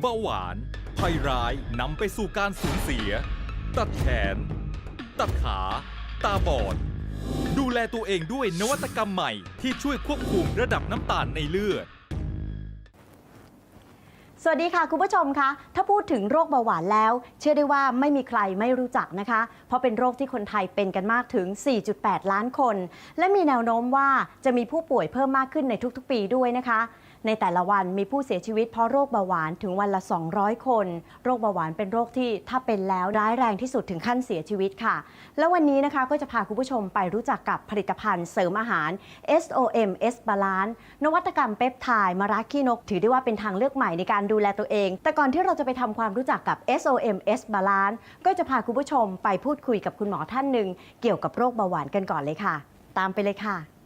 เบาหวานภัยร้ายนำไปสู่การสูญเสีย ตัดแขน ตัดขา ตาบอด ดูแลตัวเองด้วยนวัตกรรมใหม่ที่ช่วยควบคุมระดับน้ำตาลในเลือดสวัสดีค่ะ คุณผู้ชมคะ ถ้าพูดถึงโรคเบาหวานแล้ว เชื่อได้ว่าไม่มีใครไม่รู้จักนะคะ เพราะเป็นโรคที่คนไทยเป็นกันมากถึง 4.8 ล้านคน และมีแนวโน้มว่าจะมีผู้ป่วยเพิ่มมากขึ้นในทุกๆ ปีด้วยนะคะ ในแต่ละวันมีผู้เสียชีวิตเพราะโรคเบาหวานถึงวันละ 200 คน โรคเบาหวานเป็นโรคที่ถ้าเป็นแล้วร้ายแรงที่สุดถึงขั้นเสียชีวิตค่ะ แล้ววันนี้นะคะก็จะพาคุณผู้ชมไปรู้จักกับผลิตภัณฑ์เสริมอาหาร SOM S Balance นวัตกรรมเปปไทด์มาราคีนก ถือได้ว่าเป็นทางเลือกใหม่ในการดูแลตัวเอง แต่ก่อนที่เราจะไปทำความรู้จักกับ SOM S Balance ก็จะพาคุณผู้ชมไปพูดคุยกับคุณหมอท่านหนึ่งเกี่ยวกับโรคเบาหวานกันก่อนเลยค่ะ ตามไปเลยค่ะ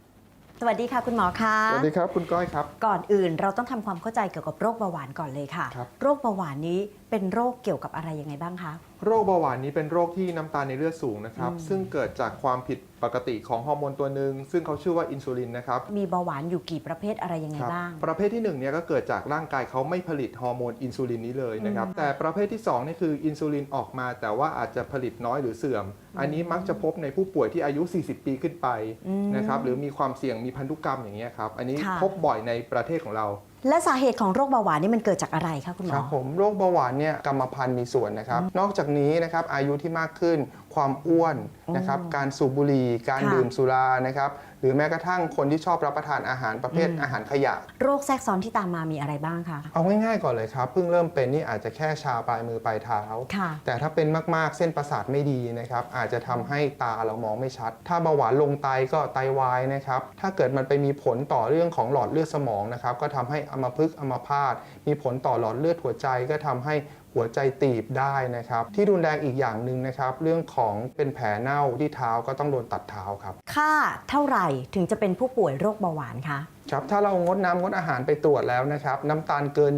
สวัสดีค่ะคุณหมอคะสวัสดีครับคุณก้อยครับ ก่อนอื่นเราต้องทำความเข้าใจเกี่ยวกับโรคเบาหวานก่อนเลยค่ะครับโรคเบาหวานนี้เป็นโรคเกี่ยวกับอะไรยังไงบ้างคะโรคเบาหวานนี้เป็นโรคที่น้ำตาลในเลือดสูงนะครับอืมซึ่งเกิดจากความผิดปกติของฮอร์โมนตัวหนึ่งซึ่งเขาชื่อว่าอินซูลินนะครับ มีเบาหวานอยู่กี่ประเภทอะไรยังไงครับบ้าง ประเภทที่1เนี่ยก็เกิดจากร่างกายเขาไม่ผลิตฮอร์โมนอินซูลินนี้เลยนะครับอืมแต่ประเภทที่2นี่คืออินซูลินออกมา แต่ว่าอาจจะผลิตน้อยหรือเสื่อม อันนี้มักจะพบในผู้ป่วยที่อายุ 40 ปีขึ้นไปอืมนะครับ หรือมีความเสี่ยงมีพันธุกรรมอย่างเงี้ยครับ อันนี้ค่ะพบบ่อยในประเทศของเรา และสาเหตุของโรคเบาหวานนี่มันเกิดจากอะไรคะคุณหมคอ รับผมโรคเบาหวานเนี่ยกรรมพันธุ์มีส่วนนะครับ นอกจากนี้นะครับอายุที่มากขึ้น ความอ้วนนะครับ การสูบบุหรี่ การค่ะดื่มสุรานะครับห รือแม้กระทั่งคนที่ชอบรับประทานอาหารประเภทอืมอาหารขยะ โรคแทรกซ้อนที่ตามมามีอะไรบ้างคะเอาง่ายๆก่อนเลยครับ เพิ่งเริ่มเป็นนี่อาจจะแค่ชาปลายมือปลายเท้า ค่ะ แต่ถ้าเป็นมากๆเส้นประสาทไม่ดีนะครับ อาจจะทำให้ตาเรามองไม่ชัด ถ้าเบาหวานลงไตก็ไตวายนะครับ ถ้าเกิดมันไปมีผลต่อเรื่องของหลอดเลือดสมองนะครับ ก็ทำให้อัมพฤกษ์อัมพาตมีผลต่อหลอดเลือดหัวใจก็ทำให้ หัวใจตีบได้นะครับ ที่รุนแรงอีกอย่างหนึ่งนะครับ เรื่องของเป็นแผลเน่าที่เท้าก็ต้องโดนตัดเท้าครับ ค่าเท่าไหร่ถึงจะเป็นผู้ป่วยโรคเบาหวานคะครับถ้าเรางดน้ำงดอาหารไปตรวจแล้วนะครับ น้ำตาลเกิน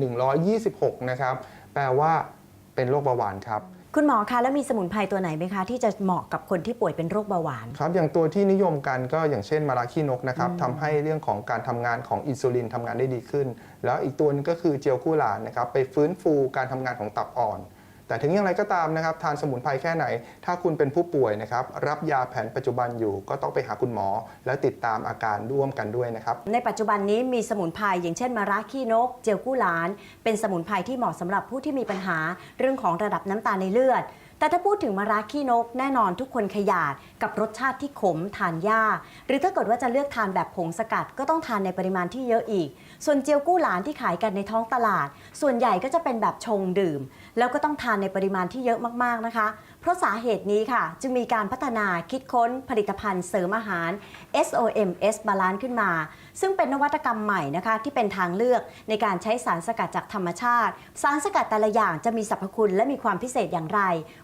126 นะครับ แปลว่าเป็นโรคเบาหวานครับ คุณหมอคะแล้วมีสมุนไพรตัวไหนไหมคะ ที่จะเหมาะกับคนที่ป่วยเป็นโรคเบาหวาน ครับอย่างตัวที่นิยมกันก็อย่างเช่นมาราคีนกนะครับอืมทำให้เรื่องของการทำงานของอินซูลินทำงานได้ดีขึ้น แล้วอีกตัวนึงก็คือเจียวกู้หลานนะครับไปฟื้นฟูการทำงานของตับอ่อน แต่ถึงอย่างไรก็ตามนะครับทานสมุนไพรแค่ไหน ถ้าคุณเป็นผู้ป่วยนะครับรับยาแผนปัจจุบันอยู่ก็ต้องไปหาคุณหมอ และติดตามอาการร่วมกันด้วยนะครับ ในปัจจุบันนี้มีสมุนไพรอย่างเช่นมาระขี้นก เจลกู้หลาน เป็นสมุนไพรที่เหมาะสำหรับผู้ที่มีปัญหา เรื่องของระดับน้ำตาลในเลือด แต่ถ้าพูดถึงมาราขี้นกแน่นอนทุกคนขยาดกับรสชาติที่ขมทานยากหรือถ้าเกิดว่าจะเลือกทานแบบผงสกัดก็ต้องทานในปริมาณที่เยอะอีก ส่วนเจียวกู้หลานที่ขายกันในท้องตลาด ส่วนใหญ่ก็จะเป็นแบบชงดื่ม แล้วก็ต้องทานในปริมาณที่เยอะมากๆนะคะ ราะสาเหตุนี้ค่ะ จึงมีการพัฒนาคิดค้นผลิตภัณฑ์เสริมอาหาร SOM S Balance ขึ้นมา ซึ่งเป็นนวัตกรรมใหม่นะคะ ที่เป็นทางเลือกในการใช้สารสกัดจากธรรมชาติ สารสกัดแต่ละอย่างจะมีสรรพคุณและมีความพิเศษอย่างไร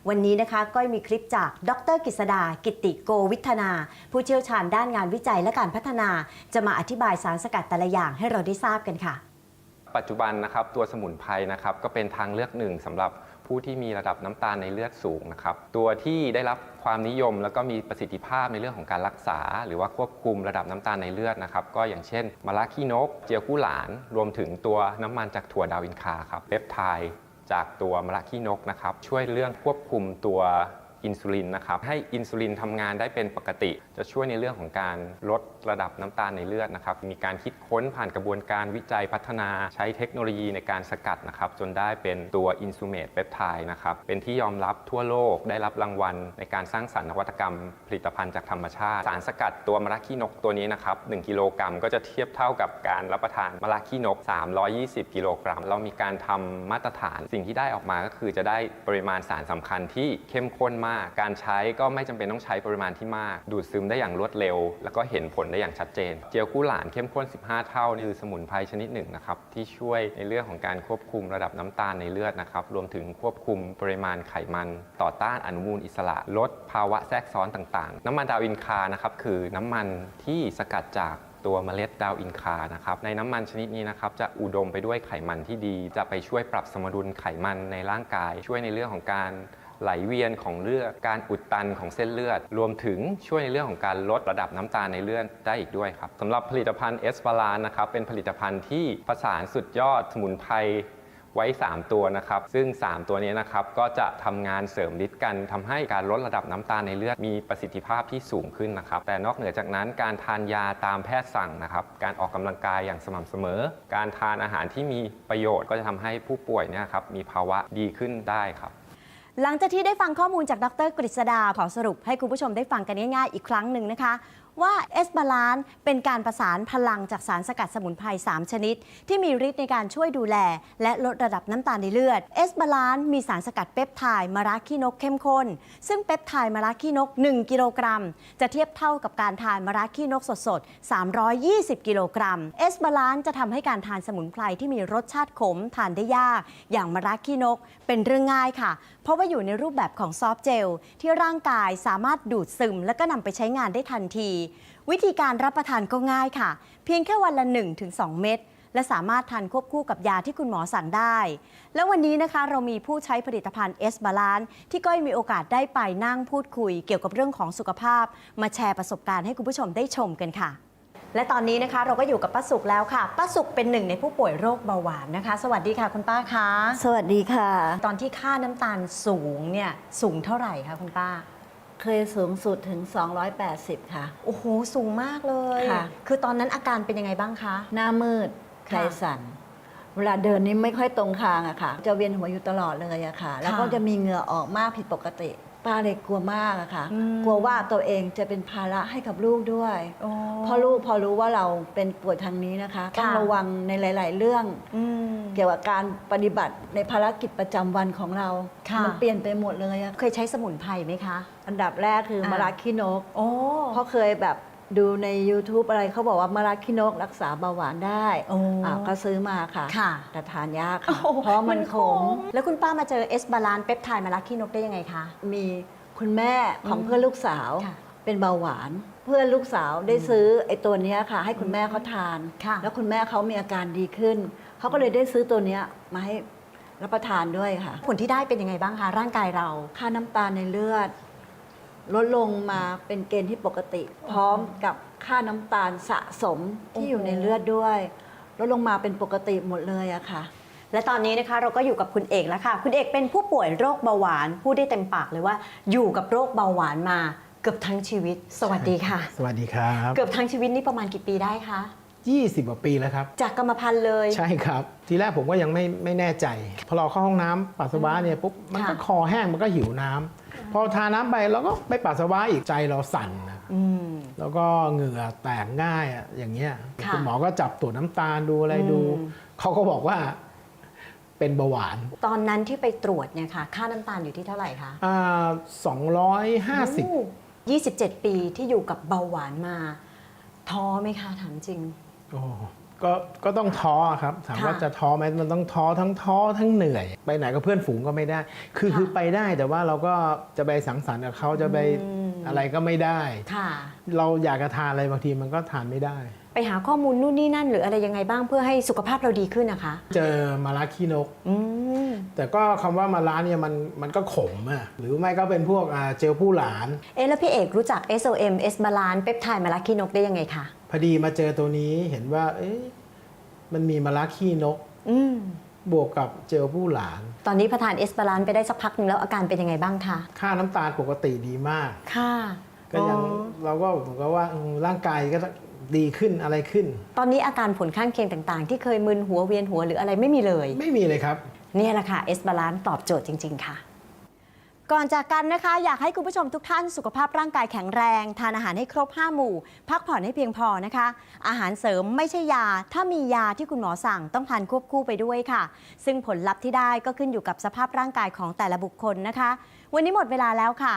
วันนี้นะคะก็มีคลิปจากดรกฤษดา กิติโกวิทนา ผู้เชี่ยวชาญด้านงานวิจัยและการพัฒนา จะมาอธิบายสารสกัดแต่ละอย่างให้เราได้ทราบกันค่ะ ปัจจุบันนะครับตัวสมุนไพรนะครับก็เป็นทางเลือกหนึ่งสำหรับผู้ที่มีระดับน้ำตาลในเลือดสูงนะครับตัวที่ได้รับความนิยมแล้วก็มีประสิทธิภาพในเรื่องของการรักษา หรือว่าควบคุมระดับน้ำตาลในเลือดนะครับก็อย่างเช่นมะระขี้นก เจียวกู้หลาน รวมถึงตัวน้ำมันจากถั่วดาวอินคาครับเปปไทด์จากตัวมะระขี้นกนะครับช่วยเรื่องควบคุมตัว อินซูลินนะครับให้อินซูลินทำงานได้เป็นปกติ จะช่วยในเรื่องของการลดระดับน้ำตาลในเลือดนะครับมีการคิดค้นผ่านกระบวนการวิจัยพัฒนาใช้เทคโนโลยีในการสกัดนะครับจนได้เป็นตัวอินซูเมตเปปไทด์นะครับเป็นที่ยอมรับทั่วโลกได้รับรางวัล ในการสร้างสรรค์นวัตกรรม ผลิตภัณฑ์จากธรรมชาติ สารสกัดตัวมะระขี้นกตัวนี้นะครับ1กิโลกรัมก็จะเทียบเท่ากับการรับประทานมะระขี้นก 320 กิโลกรัม เรามีการทำมาตรฐานสิ่งที่ได้ออกมาก็คือจะได้ปริมาณสารสำคัญที่เข้มข้นมากการใช้ก็ไม่จำเป็นต้องใช้ปริมาณที่มาก ดูดซึมได้อย่างรวดเร็ว แล้วก็เห็นผลได้อย่างชัดเจน เจียวกู้หลานเข้มข้น 15 เท่านี่คือสมุนไพรชนิดหนึ่งนะครับที่ช่วยในเรื่องของการควบคุมระดับน้ำตาลในเลือดนะครับรวมถึงควบคุมปริมาณไขมัน ต่อต้านอนุมูลอิสระ ลดภาวะแทรกซ้อนต่างๆ น้ำมันดาวอินคานะครับคือน้ำมันที่สกัดจากตัวเมล็ดดาวอินคานะครับในน้ำมันชนิดนี้นะครับจะอุดมไปด้วยไขมันที่ดี จะไปช่วยปรับสมดุลไขมันในร่างกาย ช่วยในเรื่องของการ ไหลเวียนของเลือด การอุดตันของเส้นเลือด รวมถึงช่วยในเรื่องของการลดระดับน้ำตาลในเลือดได้อีกด้วยครับสำหรับผลิตภัณฑ์เอสบาลานนะครับเป็นผลิตภัณฑ์ที่ผสานสุดยอดสมุนไพรไว้ 3 ตัวนะครับ ซึ่ง 3 ตัวนี้นะครับ ก็จะทำงานเสริมฤทธิ์กันทำให้การลดระดับน้ำตาลในเลือดมีประสิทธิภาพที่สูงขึ้นนะครับ แต่นอกเหนือจากนั้นการทานยาตามแพทย์สั่งนะครับ การออกกำลังกายอย่างสม่ำเสมอ การทานอาหารที่มีประโยชน์ก็จะทำให้ผู้ป่วยเนี่ยครับมีภาวะดีขึ้นได้ครับ หลังจากที่ได้ฟังข้อมูลจากดรกฤษดาขอสรุปให้คุณผู้ชมได้ฟังกันง่ายๆอีกครั้งหนึ่งนะคะว่าเอสบาลานเป็นการประสานพลังจากสารสกัดสมุนไพร 3 ชนิด ที่มีฤทธิ์ในการช่วยดูแล และลดระดับน้ำตาลในเลือดเอสบาลานมีสารสกัดเปปไทด์มาราคีนกเข้มข้น ซึ่งเปปไทด์มาราคีนก 1 กิโลกรัม จะเทียบเท่ากับการทานมาราคีนกสดๆ 320 กิโลกรัมเอสบาลานจะทำให้การทานสมุนไพรที่มีรสชาติขมทานได้ยาก อย่างมาราคีนก เป็นเรื่องง่ายค่ะ เพราะว่าอยู่ในรูปแบบของซอฟต์เจลที่ร่างกายสามารถดูดซึม และก็นำไปใช้งานได้ทันทีวิธีการรับประทานก็ง่ายค่ะ เพียงแค่วันละ 1-2 เม็ดและสามารถทานควบคู่กับยาที่คุณหมอสั่งได้ แล้ววันนี้นะคะเรามีผู้ใช้ผลิตภัณฑ์เอสบาลานที่ก้อยมีโอกาสได้ไปนั่งพูดคุย เกี่ยวกับเรื่องของสุขภาพ มาแชร์ประสบการณ์ให้คุณผู้ชมได้ชมกันค่ะ และตอนนี้นะคะเราก็อยู่กับป้าสุกแล้วค่ะป้าสุกเป็นหนึ่งในผู้ป่วยโรคเบาหวานนะคะ สวัสดีค่ะคุณป้าคะสวัสดีค่ะ ตอนที่ค่าน้ำตาลสูงเนี่ยสูงเท่าไหร่คะคุณป้า เคยสูงสุดถึง 280 ค่ะ โอ้โห สูงมากเลย ค่ะ คือตอนนั้นอาการเป็นยังไงบ้างคะ หน้ามืดค่ะใจสั่น เวลาเดินนี่ไม่ค่อยตรงคางอะค่ะ จะเวียนหัวอยู่ตลอดเลยอะค่ะ แล้วก็จะมีเหงื่อออกมากผิดปกติ ป้าเลยกลัวมากอะค่ะ อืม กลัวว่าตัวเองจะเป็นภาระให้กับลูกด้วย โอ้ เพราะลูกพอรู้ว่าเราเป็นป่วยทางนี้นะคะ ต้องค่ะ ระวังในหลาย ๆ เรื่อง อืม เกี่ยวกับการปฏิบัติในภารกิจประจำวันของเรา ค่ะ มันเปลี่ยนไปหมดเลยอะเคยใช้สมุนไพรไหมคะ อันดับแรกคืออ่าม มะระขี้นก โอ้ เพราะเคยแบบ ดูใน YouTube อะไรเขาบอกว่ามะระขี้นกรักษาเบาหวานได้โอ้อ่าก็ซื้อมาค่ะ ค่ะ แต่ทานยากโอ้ค่ะโหเพราะมันขม แล้วคุณป้ามาเจอเอสบาลานเปปไทด์มาลักขี้นกได้ยังไงคะ มีคุณแม่ของอืมเพื่อนลูกสาว ค่ะเป็นเบาหวาน เพื่อนลูกสาวได้ซื้อไอ้ตัวเนี้ยค่ะ ให้คุณแม่เขาทาน ค่ะ แล้วคุณแม่เขามีอาการดีขึ้น เขาก็เลยได้ซื้อตัวเนี้ยมาให้รับประทานด้วยค่ะ ผลที่ได้เป็นยังไงบ้างคะ ร่างกายเรา ค่าน้ำตาลในเลือด ลดลงมาเป็นเกณฑ์ที่ปกติ พร้อมกับค่าน้ำตาลสะสมที่อยู่ในเลือดด้วย ลดลงมาเป็นปกติหมดเลยอะค่ะ และตอนนี้นะคะเราก็อยู่กับคุณเอกแล้วค่ะ คุณเอกเป็นผู้ป่วยโรคเบาหวานพูดได้เต็มปากเลยว่า อยู่กับโรคเบาหวานมาเกือบทั้งชีวิต สวัสดีค่ะ สวัสดีครับ เกือบทั้งชีวิตนี่ประมาณกี่ปีได้คะ 20กว่าปีแล้วครับ จากกรรมพันธุ์เลย ใช่ครับ ทีแรกผมก็ยังไม่ไม่แน่ใจ พอเราเข้าห้องน้ำปัสสาวะเนี่ยปุ๊บมันก็ค่ะคอแห้งมันก็หิวน้ำพอทานน้ำไปเราก็ไปปัสสาวะอีกใจเราสั่นนะอืม แล้วก็เหงื่อแตกง่ายอะอย่างเงี้ยค่ะ ณหมอก็จับตรวจน้ำตาลดูอะไรดูอืมเขาก็บอกว่าเป็นเบาหวานตอนนั้นที่ไปตรวจเนี่ยค่ะ ค่าน้ำตาลอยู่ที่เท่าไหร่คะอ่า250 โอ้27 ปีที่อยู่กับเบาหวานมาท้อไหมคะถามจริง โอ้ก็ก็ต้องท้อครับถามค่ะว่าจะท้อไหมมันต้องท้อทั้งท้อทั้งเหนื่อย ไปไหนกับเพื่อนฝูงก็ไม่ได้ คือค่ะคือไปได้แต่ว่าเราก็จะไปสังสรรค์กับเขาจะไปอืมอะไรก็ไม่ได้ ค่ะ เราอยากจะทานอะไรบางทีมันก็ทานไม่ได้ ไปหาข้อมูลนู่นนี่นั่นหรืออะไรยังไงบ้างเพื่อให้สุขภาพเราดีขึ้นนะคะ เจอมาลาขี้นก อืม แต่ก็คำว่ามาลาเนี่ยมันมันก็ขมอะหรือไม่ก็เป็นพวกอ่าเจลผู้หลาน เอ๊ะแล้วพี่เอกรู้จัก SOM S บาลานเปปไทด์มาลาคีนกได้ยังไงคะพอดีมาเจอตัวนี้เห็นว่าเอ๊ะมันมีมาลาขี้นกอืมบวกกับเจลผู้หลาน ตอนนี้พอทานเอสบาลานไปได้สักพักหนึ่งแล้วอาการเป็นยังไงบ้างคะค่าน้ำตาลปกติดีมาก ค่ะ ก็ยังอ๋อเราก็เหมือนกับว่าอืมร่างกายก็ดีขึ้นอะไรขึ้น ตอนนี้อาการผลข้างเคียงต่างๆ ที่เคยมึนหัวเวียนหัวหรืออะไรไม่มีเลย ไม่มีเลยครับเนี่แหละค่ะเอสบาลานตอบโจทย์จริง ๆ ค่ะ ก่อนจากกันนะคะ อยากให้คุณผู้ชมทุกท่านสุขภาพร่างกายแข็งแรง ทานอาหารให้ครบ 5 หมู่ พักผ่อนให้เพียงพอนะคะ อาหารเสริมไม่ใช่ยา ถ้ามียาที่คุณหมอสั่งต้องทานควบคู่ไปด้วยค่ะ ซึ่งผลลัพธ์ที่ได้ก็ขึ้นอยู่กับสภาพร่างกายของแต่ละบุคคลนะคะ วันนี้หมดเวลาแล้วค่ะ